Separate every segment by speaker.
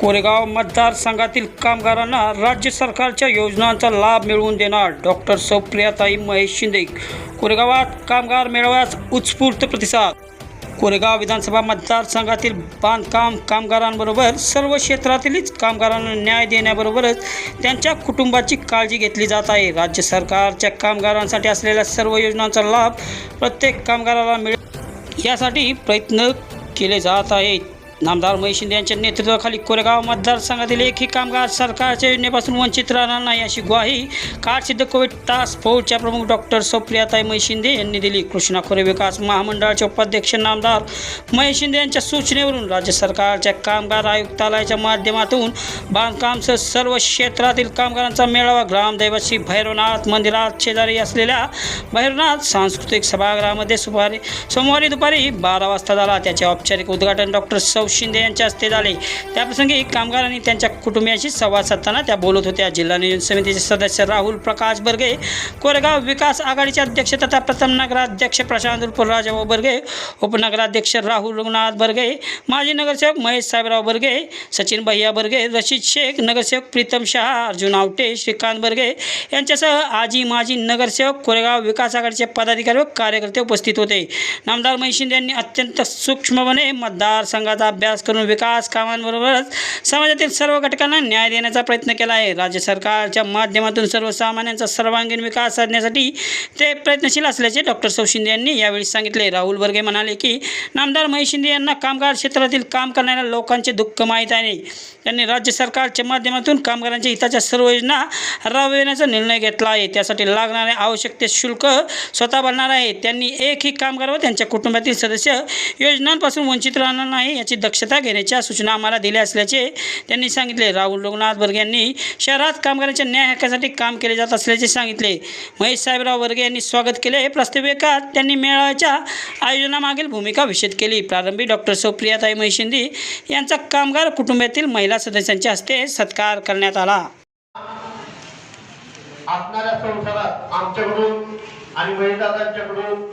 Speaker 1: कोरेगाव मतदारसंघातील कामगारांना राज्य सरकारच्या योजनांचा लाभ मिळवून देणार डॉक्टर सौप्रियाताई महेश शिंदे. कोरेगावात कामगार मेळाव्यास उत्स्फूर्त प्रतिसाद. कोरेगाव विधानसभा मतदारसंघातील बांधकाम कामगारांबरोबर सर्व क्षेत्रातीलच कामगारांना न्याय देण्याबरोबरच त्यांच्या कुटुंबाची काळजी घेतली जात आहे. राज्य सरकारच्या कामगारांसाठी असलेल्या सर्व योजनांचा लाभ प्रत्येक कामगाराला मिळेल. यासाठी प्रयत्न केले जात आहेत. नामदार महेश शिंदे यांच्या नेतृत्वाखाली कोरेगाव मतदारसंघातील एकही कामगार सरकारच्या योजनेपासून वंचित राहणार नाही अशी ग्वाही कारसिद्ध कोविड टास्क फोर्सच्या प्रमुख डॉक्टर सुप्रियाताई महेश शिंदे यांनी दिली. कृष्णा खोरे विकास महामंडळाचे उपाध्यक्ष नामदार महेश शिंदे यांच्या सूचनेवरून राज्य सरकारच्या कामगार आयुक्तालयाच्या माध्यमातून बांधकामसह सर्व क्षेत्रातील कामगारांचा मेळावा ग्रामदैवशी भैरवनाथ मंदिरात शेजारी असलेल्या भैरवनाथ सांस्कृतिक सभागृहामध्ये सुमारे सोमवारी दुपारी बारा वाजता झाला. त्याचे औपचारिक उद्घाटन डॉक्टर सौ शिंदे यांच्या हस्ते झाले. त्याप्रसंगी कामगार आणि त्यांच्या कुटुंबियांशी संवाद साधताना त्या बोलत होत्या. जिल्हा नियोजन समितीचे सदस्य राहुल प्रकाश बर्गे कोरेगाव विकास आघाडीचे अध्यक्ष तथा प्रथम नगराध्यक्ष प्रशांत राजाभाऊ बर्गे उपनगराध्यक्ष राहुल रघुनाथ बर्गे माजी नगरसेवक महेश साहेबराव बर्गे सचिन भैया बर्गे रशीद शेख नगरसेवक प्रीतम शहा अर्जुन आवटे श्रीकांत बर्गे यांच्यासह आजी माजी नगरसेवक कोरेगाव विकास आघाडीचे पदाधिकारी व कार्यकर्ते उपस्थित होते. नामदार महेश शिंदे यांनी अत्यंत सूक्ष्मपणे मतदारसंघाचा अभ्यास करून विकास कामांबरोबरच समाजातील सर्व घटकांना न्याय देण्याचा प्रयत्न केला आहे. राज्य सरकारच्या माध्यमातून सर्वसामान्यांचा सर्वांगीण विकास साधण्यासाठी ते प्रयत्नशील असल्याचे डॉक्टर सौ शिंदे यांनी यावेळी सांगितले. राहुल बर्गे म्हणाले की नामदार महेश शिंदे यांना कामगार क्षेत्रातील काम करणाऱ्या लोकांचे दुःख माहीत आहे. त्यांनी राज्य सरकारच्या माध्यमातून कामगारांच्या हिताच्या सर्व योजना राबविण्याचा निर्णय घेतला आहे. त्यासाठी लागणारे आवश्यक ते शुल्क स्वतः भरणार आहे त्यांनी एकही कामगार व त्यांच्या कुटुंबातील सदस्य योजनांपासून वंचित राहणार नाही याची दक्षता घेण्याच्या सूचना आम्हाला दिल्या असल्याचे त्यांनी सांगितले. राहुल लोकनाथ बर्गे यांनी शहरात कामगारांच्या न्याय हक्कासाठी काम केले जात असल्याचे सांगितले. महेश साहेबराव बर्गे यांनी स्वागत केले. प्रास्ताविकात त्यांनी मेळाव्याच्या आयोजनामागील भूमिका विषद केली. प्रारंभी डॉक्टर सुप्रियाताई महेश शिंदे यांचा कामगार कुटुंबातील महिला सदस्यांच्या हस्ते सत्कार करण्यात आला.
Speaker 2: असणाऱ्या संसारात आमच्याकडून आणि महिलादारांच्याकडून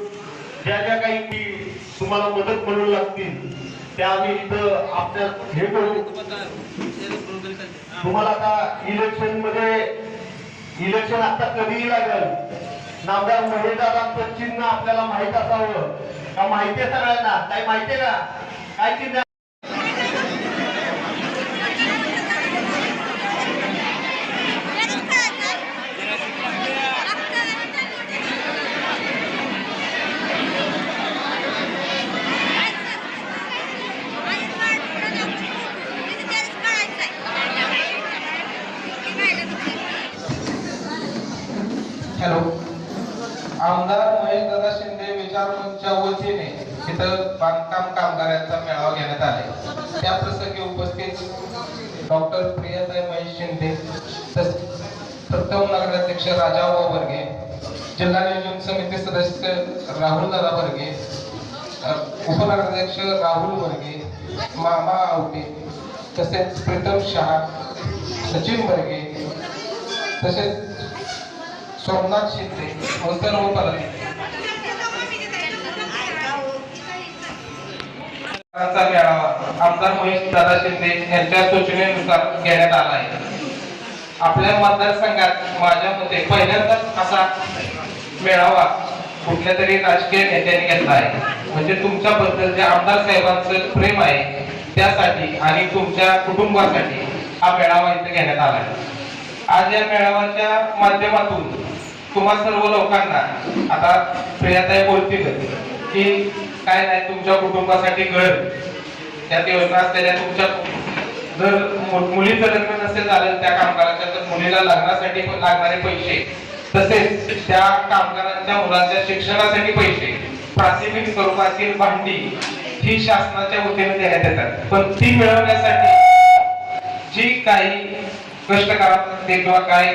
Speaker 2: ज्या ज्या काही तुम्हाला मदत म्हणून लागतील त्या आम्ही इथं आपल्या हे करू. तुम्हाला आता इलेक्शनमध्ये इलेक्शन आता कधीही लागल. नामदार महेशदादांचं चिन्ह आपल्याला माहीत असावं. का माहिती सगळ्यांना? काही माहिती आहे का? काय चिन्ह
Speaker 3: हॅलो आमदार महेशदादा शिंदे विचार वतीने इथं बांधकाम कामगारांचा मेळावा घेण्यात आले त्या प्रसंगी उपस्थित डॉक्टर प्रियाताई महेश शिंदे प्रथम नगराध्यक्ष राजाभाऊ वर्गे जिल्हा नियोजन समिती सदस्य राहुल दादा वर्गे उपनगराध्यक्ष राहुल वर्गे मामा आवटे तसेच प्रीतम शहा सचिन वर्गे तसेच सोमनाथ शिंदे व सर्व मेळावा. आमदार महेश दादा शिंदे यांच्या सूचनेनुसार घेण्यात आला आहे. आपल्या मतदारसंघात माझ्या मते पहिल्यांदाच असा मेळावा कुठल्या तरी राजकीय नेत्यांनी घेतला आहे. म्हणजे तुमच्याबद्दल जे आमदार साहेबांचं प्रेम आहे त्यासाठी आणि तुमच्या कुटुंबासाठी हा मेळावा इथे घेण्यात आला आहे. आज या मेळाव्याच्या माध्यमातून तुम्हा सर्व लोकांना आता प्रियाताई बोलतील की काय नाही तुमच्या कुटुंबासाठी घर. त्यात योजना असलेल्या तुमच्या जर मुलीचं लग्न नसेल झालं त्या कामगाराच्या तर मुलीला लग्नासाठी लागणारे पैसे. तसेच त्या कामगारांच्या मुलांच्या शिक्षणासाठी पैसे. प्राथमिक स्वरूपातील भांडी ही शासनाच्या वतीने देण्यात येतात. पण ती मिळवण्यासाठी जी काही कष्ट करावं लागते किंवा काय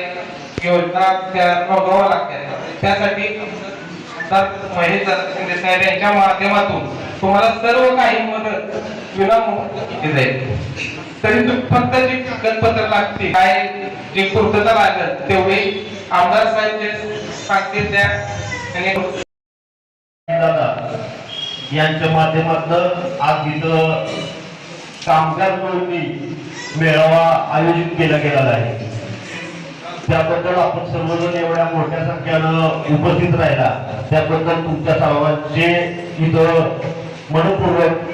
Speaker 3: योजना त्या नोंदवाव्या लागतात त्यासाठी महेश शिंदे साहेब यांच्या माध्यमातून तुम्हाला सर्व काही मदत विनामूल्य केली जाईल. तरी फक्त जी कागदपत्र लागते काय जे पूर्तता लागत तेवढे आमदार साहेब जे सांगतील त्या
Speaker 2: यांच्या माध्यमातून आज इथं कामगार मेळावा आयोजित केला गेलेला आहे. त्याबद्दल आपण सर्वजण एवढ्या मोठ्या संख्येनं उपस्थित राहिला. त्याबद्दल तुमच्या सर्वांचे इथं मनपूर्वक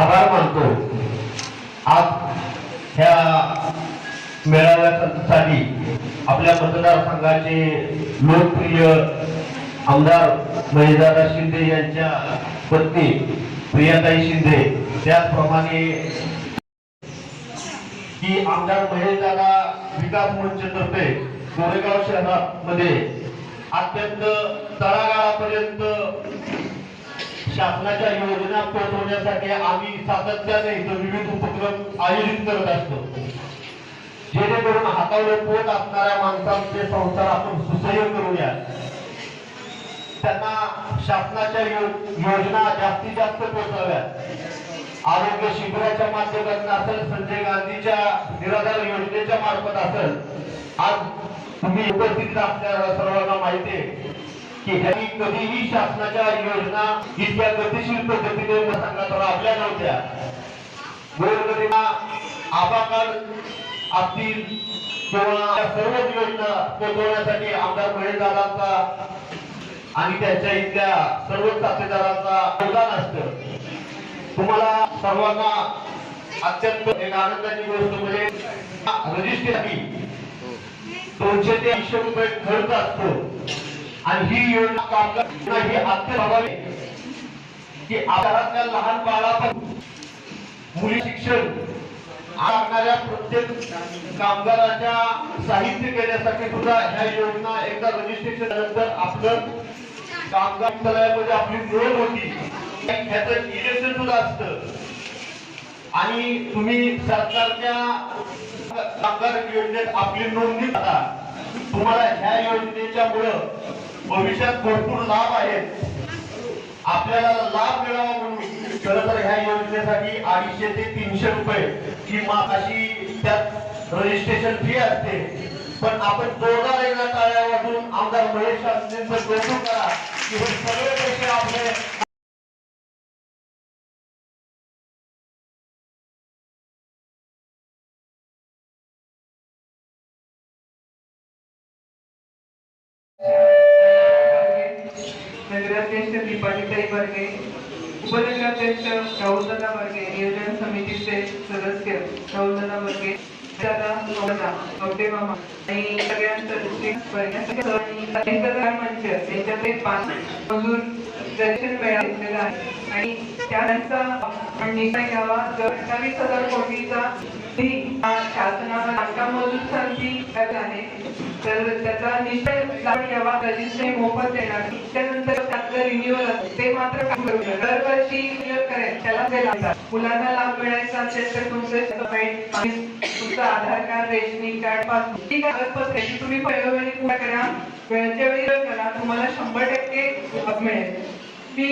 Speaker 2: आभार मानतो. आज ह्या मेळाव्यासाठी आपल्या मतदारसंघाचे लोकप्रिय आमदार महिदादा शिंदे यांच्या पत्नी प्रियाताई शिंदे त्याचप्रमाणे की आमदार महेशदादा विकास मंचतर्फे गोरेगाव शहरामध्ये अत्यंत तळागाळापर्यंत शासनाच्या योजना पोहोचवण्यासाठी आम्ही सातत्याने इथं विविध उपक्रम आयोजित करत असतो. जेणेकरून हातावर पोट असणाऱ्या माणसांचे संसार आपण सुसह्य करूया. त्यांना शासनाच्या योजना जास्तीत जास्त पोहोचव्यात. आरोग्य शिबिराच्या माध्यमातून असेल संजय गांधीच्या निराधार योजनेच्या मार्फत असेल. आज तुम्ही उपस्थित असणाऱ्या सर्वांना माहिती आहे की ह्यांनी कधीही शासनाच्या योजना इतक्या गतिशील पद्धतीने संघात राबल्या नव्हत्या. गोरगरीबा आबा असतील किंवा सर्वच योजना पोहोचवण्यासाठी आमदार महेशदारांचा आणि त्यांच्या इथल्या सर्व साथीदारांचा योगदान असतं. तुम्हाला सर्वांना अत्यंत एक आनंदाची गोष्ट म्हणजे रजिस्ट्री दोनशे ते ऐंशी रुपये खर्च असतो. आणि ही योजना कामगार ही अत्यंत प्रभावी की आधारातल्या लहान बाळापासून मुली शिक्षण लागणाऱ्या प्रत्येक कामगाराच्या साहित्य घेण्यासाठी सुद्धा ह्या योजना एकदा रजिस्ट्रेशन नंतर आपलं कामगार मंत्रालयामध्ये आपली नोंद होती. त्याचं इलेक्शन सुद्धा असतं. आणि तुम्ही सरकारच्या साखर योजनेत आपली नोंदणी करा. तुम्हाला ह्या योजनेच्या मुळे भविष्यात भरपूर लाभ आहेत. आपल्याला लाभ मिळावा म्हणून. खरं तर ह्या योजनेसाठी अडीचशे ते तीनशे रुपये किंवा अशी त्यात रजिस्ट्रेशन फी असते. पण आपण जोरदार एकदा टाळ्या वाजून आमदार महेश शास्त्रींचं कौतुक करा की हे सगळे पैसे आपले
Speaker 4: नगराध्यक्ष दीपालीताई बर्गे उपनगराध्यक्ष राहुलदादा बर्गे नियोजन समितीचे सदस्य राहुलदादा बर्गे दादा मामा आणि सगळ्यांचं मंच पाच मजूर दर्शन मिळालेला आहे. आणि त्यांचा आपण निर्णय घ्यावा. जर अठ्ठावीस हजार कोटीचा शासनावर बांधकाम मजूर संधी आहे. तर त्याचा निश्चय लाभ घ्यावा रजिस्ट्री मोफत देणार. त्यानंतर त्यातलं रिन्युअल ते मात्र काम करू दरवर्षी रिन्युअल करेल त्याला ते लागतात मुलांना लाभ मिळायचा असेल तर तुमचे तुमचं Aadhaar card rationing card passbook. ही कागदपत्रे तुम्ही वेळोवेळी पूर्ण करा. वेळच्या वेळी करा. तुम्हाला शंभर टक्के मिळेल. मी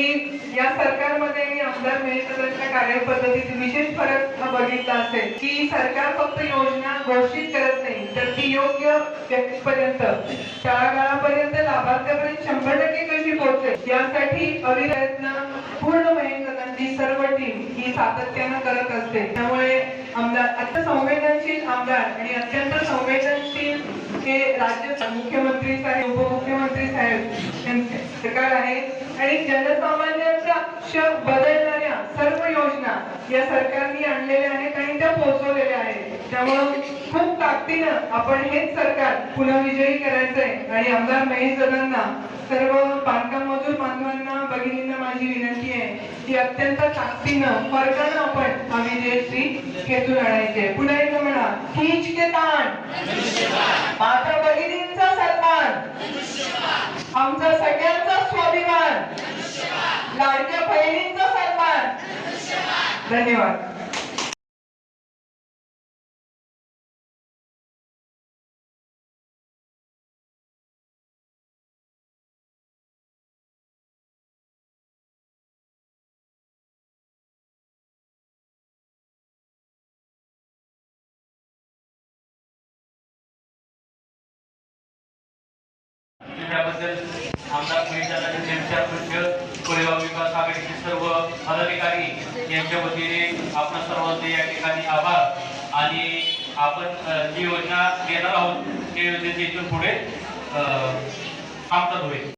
Speaker 4: या सरकारमध्ये आणि आमदार मिळतच्या कार्यपद्धतीत विशेष फरक बघितला असेल की सरकार फक्त योजना घोषित करत ती योग्य व्यक्तीपर्यंत तळागाळापर्यंत लाभार्थ्यापर्यंत शंभर टक्के कशी पोहोचेल? यासाठी अविरयत्न पूर्ण महेंद्रांची सर्व टीम ही सातत्यानं करत असते. त्यामुळे आमदार अत्यंत संवेदनशील आमदार आणि अत्यंत संवेदनशील हे राज्य मुख्यमंत्री साहेब उपमुख्यमंत्री साहेब यांचे सरकार आहे. आणि जनसामान्यांचा बदल या सरकारने आणलेल्या आहेत आणि त्या पोहोचवलेल्या आहेत. त्यामुळं खूप ताकदीनं आपण हेच सरकार पुन्हा विजयी करायचंय. आणि आमदार महेश दादांना सर्व बांधकाम मजूर बांधवांना भगिनींना माझी विनंती आहे की अत्यंत ताकदीनं फरकानं आपण हा विजयश्री खेचून आणायचे पुन्हा एकदा म्हणा खीच के ताण. आता भगिनींचा सन्मान. आमचा सगळ्यांचा स्वाभिमान. लाडक्या बहिणींचा सन्मान. धन्यवाद.
Speaker 5: त्याबद्दल आमदार परिषदाचे त्यांच्या कोरेगाव विकास आघाडीचे सर्व पदाधिकारी यांच्या वतीने आपण सर्वांचे या ठिकाणी आभार. आणि आपण जी योजना देणार आहोत त्या योजनेचे इथून पुढे अ, काम होईल